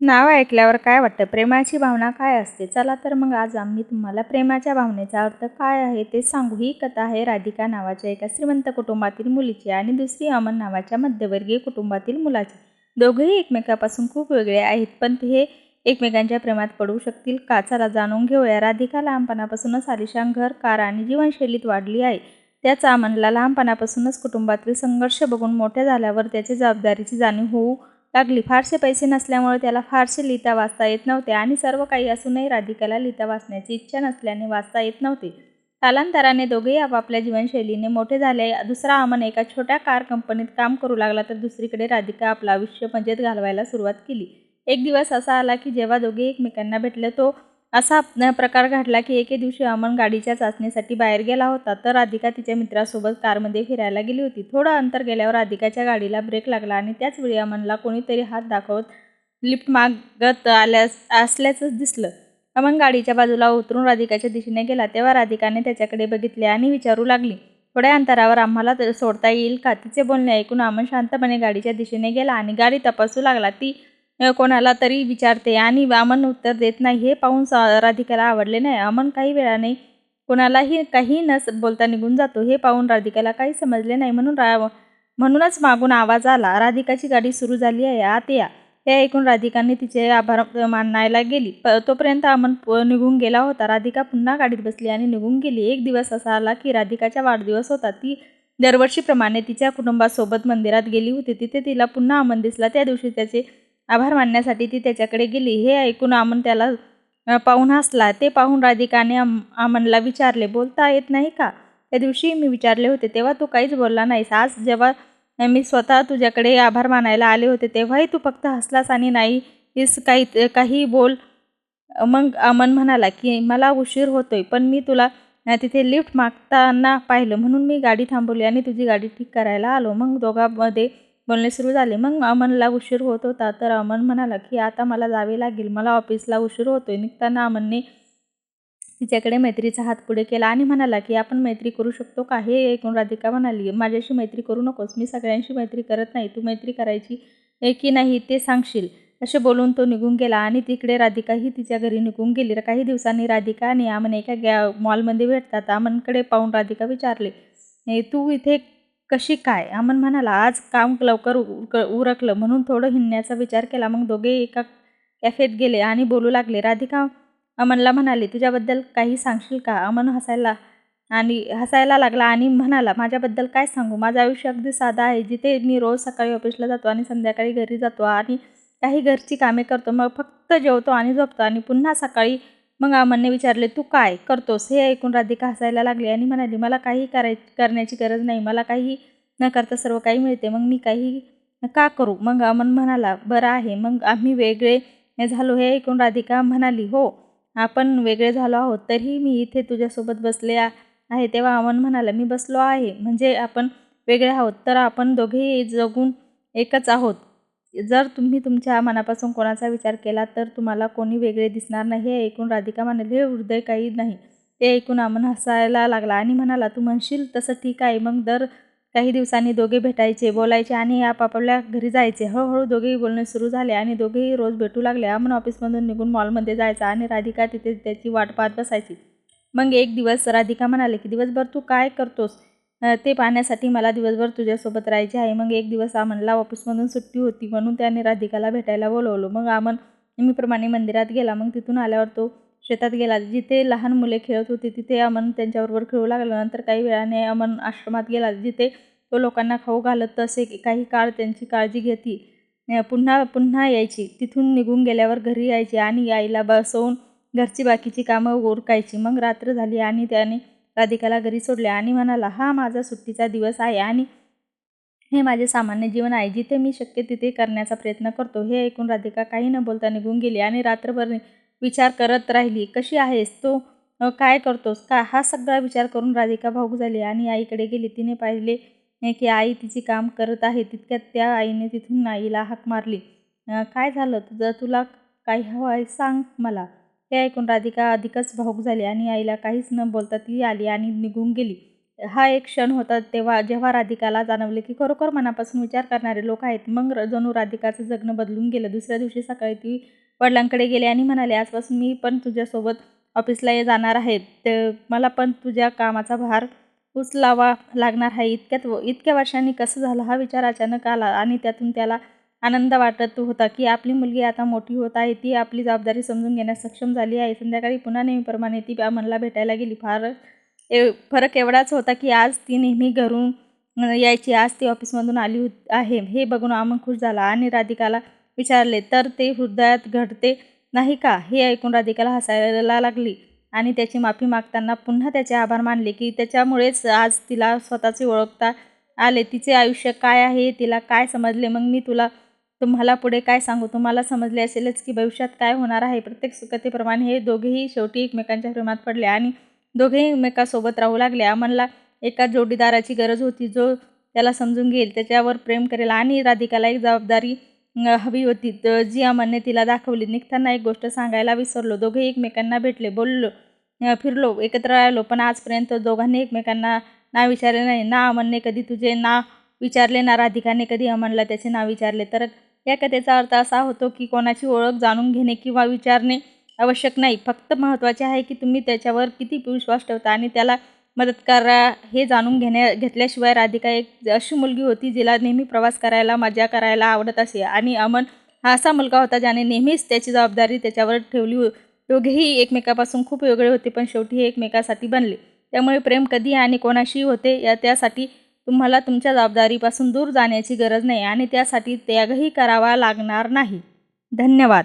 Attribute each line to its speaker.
Speaker 1: नाव ऐकल्यावर काय वाटतं? प्रेमाची भावना काय असते? चला तर मग आज आम्ही तुम्हाला प्रेमाच्या भावनेचा अर्थ काय आहे ते सांगू. ही कथा आहे राधिका नावाच्या एका श्रीमंत कुटुंबातील मुलीची आणि दुसरी अमन नावाच्या मध्यवर्गीय कुटुंबातील मुलाची. दोघेही एकमेकापासून खूप वेगळे आहेत पण हे एकमेकांच्या प्रेमात पडू शकतील का? चला जाणून घेऊया. राधिका लहानपणापासूनच आलिशान घर कार आणि जीवनशैलीत वाढली आहे. त्याच अमनला लहानपणापासूनच कुटुंबातील संघर्ष बघून मोठ्या झाल्यावर त्याची जबाबदारीची जाणीव होऊ लागली. फारसे पैसे नसल्यामुळे त्याला फारसे लिहिता वाचता येत नव्हते आणि सर्व काही असूनही राधिकाला लिहिता वाचण्याची इच्छा नसल्याने वाचता येत नव्हते. कालांतराने दोघेही आपापल्या जीवनशैलीने मोठे झाले. दुसरा अमन एका छोट्या कार कंपनीत काम करू लागला तर दुसरीकडे राधिका आपलं आयुष्य मजेत घालवायला सुरुवात केली. एक दिवस असा आला की जेव्हा दोघे एकमेकांना भेटले तो असा प्रकार घडला की एके दिवशी अमन गाडीच्या चाचणीसाठी बाहेर गेला होता तर राधिका तिच्या मित्रासोबत कारमध्ये फिरायला गेली होती. थोडं अंतर गेल्यावर राधिकाच्या गाडीला ब्रेक लागला आणि त्याचवेळी अमनला कोणीतरी हात दाखवत लिफ्ट मागत आल्यास असल्याचंच दिसलं. अमन गाडीच्या बाजूला उतरून राधिकाच्या दिशेने गेला तेव्हा राधिकाने त्याच्याकडे बघितले आणि विचारू लागली थोड्या अंतरावर आम्हाला सोडता येईल का? तिचे बोलणे ऐकून अमन शांतपणे गाडीच्या दिशेने गेला आणि गाडी तपासू लागला. ती कोणाला तरी विचारते आणि अमन उत्तर देत नाही. हे पाहून राधिकाला आवडले नाही. अमन काही वेळाने कोणालाही काही न बोलता निघून जातो. हे पाहून राधिकाला काही समजले नाही. म्हणून रा म्हणूनच मागून आवाज आला. राधिकाची गाडी सुरू झाली आहे. आत या. हे ऐकून राधिकाने तिचे आभार मानायला गेली. प तोपर्यंत अमन निघून गेला होता. राधिका पुन्हा गाडीत बसली आणि निघून गेली. एक दिवस असा आला की राधिकाचा वाढदिवस होता. ती दरवर्षीप्रमाणे तिच्या कुटुंबासोबत मंदिरात गेली होती. तिथे तिला पुन्हा अमन दिसला. त्या दिवशी त्याचे आभार मानण्यासाठी ती त्याच्याकडे गेली. हे ऐकून अमन त्याला पाहून हसला. ते पाहून राधिकाने अम अमनला विचारले बोलता येत नाही का? त्या दिवशी मी विचारले होते तेव्हा तू काहीच बोलला नाहीस. आज जेव्हा मी स्वतः तुझ्याकडे आभार मानायला आले होते तेव्हाही तू फक्त हसलास आणि नाही इस काही काही बोल मग अमन म्हणाला की मला उशीर होतोय पण मी तुला तिथे लिफ्ट मागताना पाहिलं. म्हणून मी गाडी थांबवली आणि तुझी गाडी ठीक करायला आलो. मग दोघांमध्ये बोलणे सुरू झाले. मग अमनला उशीर होत होता. तर अमन म्हणाला की आता मला जावे लागेल. मला ऑफिसला उशीर होतोय. निघताना अमनने तिच्याकडे मैत्रीचा हात पुढे केला आणि म्हणाला की आपण मैत्री करू शकतो का? हे ऐकून राधिका म्हणाली माझ्याशी मैत्री करू नकोस. मी सगळ्यांशी मैत्री करत नाही. तू मैत्री करायची की नाही ते सांगशील. असे बोलून तो निघून गेला आणि तिकडे राधिकाही तिच्या घरी निघून गेली. काही दिवसांनी राधिका आणि अमन एका गॅ मॉलमध्ये भेटतात. अमनकडे पाहून राधिका विचारले तू इथे कशी काय? अमन म्हणाला आज काम लवकर उरकलं म्हणून थोडं हिंडण्याचा विचार केला. मग दोघे एका कॅफेत गेले आणि बोलू लागले. राधिका अमनला म्हणाली तुझ्याबद्दल काही सांगशील का? अमन हसायला आणि हसायला लागला आणि म्हणाला माझ्याबद्दल काय सांगू? माझं आयुष्य अगदी साधं आहे. जिथे मी रोज सकाळी ऑफिसला जातो आणि संध्याकाळी घरी जातो आणि काही घरची कामे करतो मग फक्त जेवतो आणि झोपतो आणि पुन्हा सकाळी मग अमनने विचारले तू काय करतोस? हे ऐकून राधिका हसायला लागली आणि म्हणाली मला काही कराय करण्याची गरज नाही. मला काही न करता सर्व काही मिळते. मग मी काही का करू? मग अमन म्हणाला बरं आहे. मग आम्ही वेगळे झालो हे ऐकून राधिका म्हणाली हो आपण वेगळे झालो आहोत. तरीही मी इथे तुझ्यासोबत बसले आहे. तेव्हा अमन म्हणाला मी बसलो आहे. म्हणजे आपण वेगळे आहोत. तर आपण दोघेही जगून एकच आहोत. जर तुम्ही तुमच्या मनापासून कोणाचा विचार केला तर तुम्हाला कोणी वेगळे दिसणार नाही. हे ऐकून राधिका म्हणाली हे हृदय काही नाही. ते ऐकून अमन हसायला लागला आणि म्हणाला तू म्हणशील तसं ठीक आहे. मग दर काही दिवसांनी दोघे भेटायचे बोलायचे आणि आपापल्या घरी जायचे. हळूहळू दोघेही बोलणे सुरू झाले आणि दोघेही रोज भेटू लागले. अमन ऑफिसमधून निघून मॉलमध्ये जायचा आणि राधिका तिथे त्याची वाट पाहत बसायची. मग एक दिवस राधिका म्हणाले की दिवसभर तू काय करतोस? ते पाहण्यासाठी मला दिवसभर तुझ्यासोबत राहायचे आहे. मग एक दिवस अमनला ऑफिसमधून सुट्टी होती म्हणून त्याने राधिकाला भेटायला बोलवलं. मग अमन नेहमीप्रमाणे मंदिरात गेला. मग तिथून आल्यावर तो शेतात गेला. जिथे लहान मुले खेळत होती तिथे अमन त्यांच्याबरोबर खेळू लागला नंतर काही वेळाने अमन आश्रमात गेला. जिथे तो लोकांना खाऊ घालत तसे काही काळ त्यांची काळजी घेती. पुन्हा पुन्हा यायची. तिथून निघून गेल्यावर घरी यायची आणि आईला बसवून घरची बाकीची कामं ओरकायची. मग रात्र झाली आणि त्याने राधिकाला घरी सोडले आणि म्हणाला हा माझा सुट्टीचा दिवस आहे आणि हे माझे सामान्य जीवन आहे. जिथे मी शक्य तिथे करण्याचा प्रयत्न करतो. हे ऐकून राधिका काही न बोलता निघून गेली आणि रात्रभर विचार करत राहिली कशी आहेस? तो काय करतोस? का? हा सगळा विचार करून राधिका भाऊक झाली आणि आईकडे गेली. तिने पाहिले की आई तिची काम करत आहे. तितक्यात त्या आईने तिथून आईला हाक मारली. काय झालं? तुझं तुला काही हवं आहे सांग मला. हे ऐकून राधिका अधिकच भाऊक झाली आणि आईला काहीच न बोलता ती आली आणि निघून गेली. हा एक क्षण होता तेव्हा जेव्हा राधिकाला जाणवले की खरोखर मनापासून विचार करणारे लोक आहेत मग र- जणू राधिकाचं जगणं बदलून गेलं. दुसऱ्या दिवशी सकाळी ती वडिलांकडे गेले आणि म्हणाले आजपासून मी पण तुझ्यासोबत ऑफिसला ये जाणार आहे. ते मला पण तुझ्या कामाचा भार उचलावा लागणार आहे. इतक्यात व- इतक्या वर्षांनी कसं झालं हा विचार अचानक आला आणि त्यातून त्याला आनंद वाटत होता की आपली मुलगी आता मोठी होत आहे ती आपली जबाबदारी समजून घेण्यास सक्षम झाली आहे. संध्याकाळी पुन्हा नेहमीप्रमाणे ती अमनला भेटायला गेली. फार ए फरक एवढाच होता की आज ती नेहमी घरून यायची. आज ती ऑफिसमधून आली होत आहे. हे बघून अमन खुश झाला आणि राधिकाला विचारले तर ते हृदयात घडते नाही का? हे ऐकून राधिकाला हसायला लागली आणि त्याची माफी मागताना पुन्हा त्याचे आभार मानले की त्याच्यामुळेच आज तिला स्वतःचे ओळखता आले. तिचे आयुष्य काय आहे तिला काय समजले? मग मी तुला तुम्हाला पुढे काय सांगू? तुम्हाला समजले असेलच की भविष्यात काय होणार आहे. प्रत्येक कथेप्रमाणे हे दोघेही शेवटी एकमेकांच्या प्रेमात पडले आणि दोघेही एकमेकासोबत राहू लागले. अमनला एका जोडीदाराची गरज होती जो त्याला समजून घेईल त्याच्यावर प्रेम करेल आणि राधिकाला एक जबाबदारी हवी होती. तर जी अमनने तिला दाखवली. निघताना एक गोष्ट सांगायला विसरलो. दोघे एकमेकांना भेटले बोललो फिरलो एकत्र राहिलो पण आजपर्यंत दोघांनी एकमेकांना नाव विचारले नाही. ना अमनने कधी तुझे नाव विचारले ना राधिकाने कधी अमनला त्याचे नाव विचारले. तर या कथेचा अर्थ असा होतो की कोणाची ओळख जाणून घेणे किंवा विचारणे आवश्यक नाही. फक्त महत्त्वाचे आहे की तुम्ही त्याच्यावर किती विश्वास ठेवता आणि त्याला मदत करा हे जाणून घेण्या घेतल्याशिवाय राधिका एक अशी मुलगी होती जिला नेहमी प्रवास करायला मजा करायला आवडत असे. आणि अमन हा असा मुलगा होता ज्याने नेहमीच त्याची जबाबदारी त्याच्यावर ठेवली हो, दोघेही एकमेकापासून खूप वेगळे होते पण शेवटी हे एकमेकासाठी बनले. त्यामुळे प्रेम कधी आणि कोणाशी होते या त्यासाठी तुम्हाला तुमच्या जबाबदारीपासून दूर जाण्याची गरज नाही आणि त्यासाठी त्यागही करावा लागणार नाही. धन्यवाद.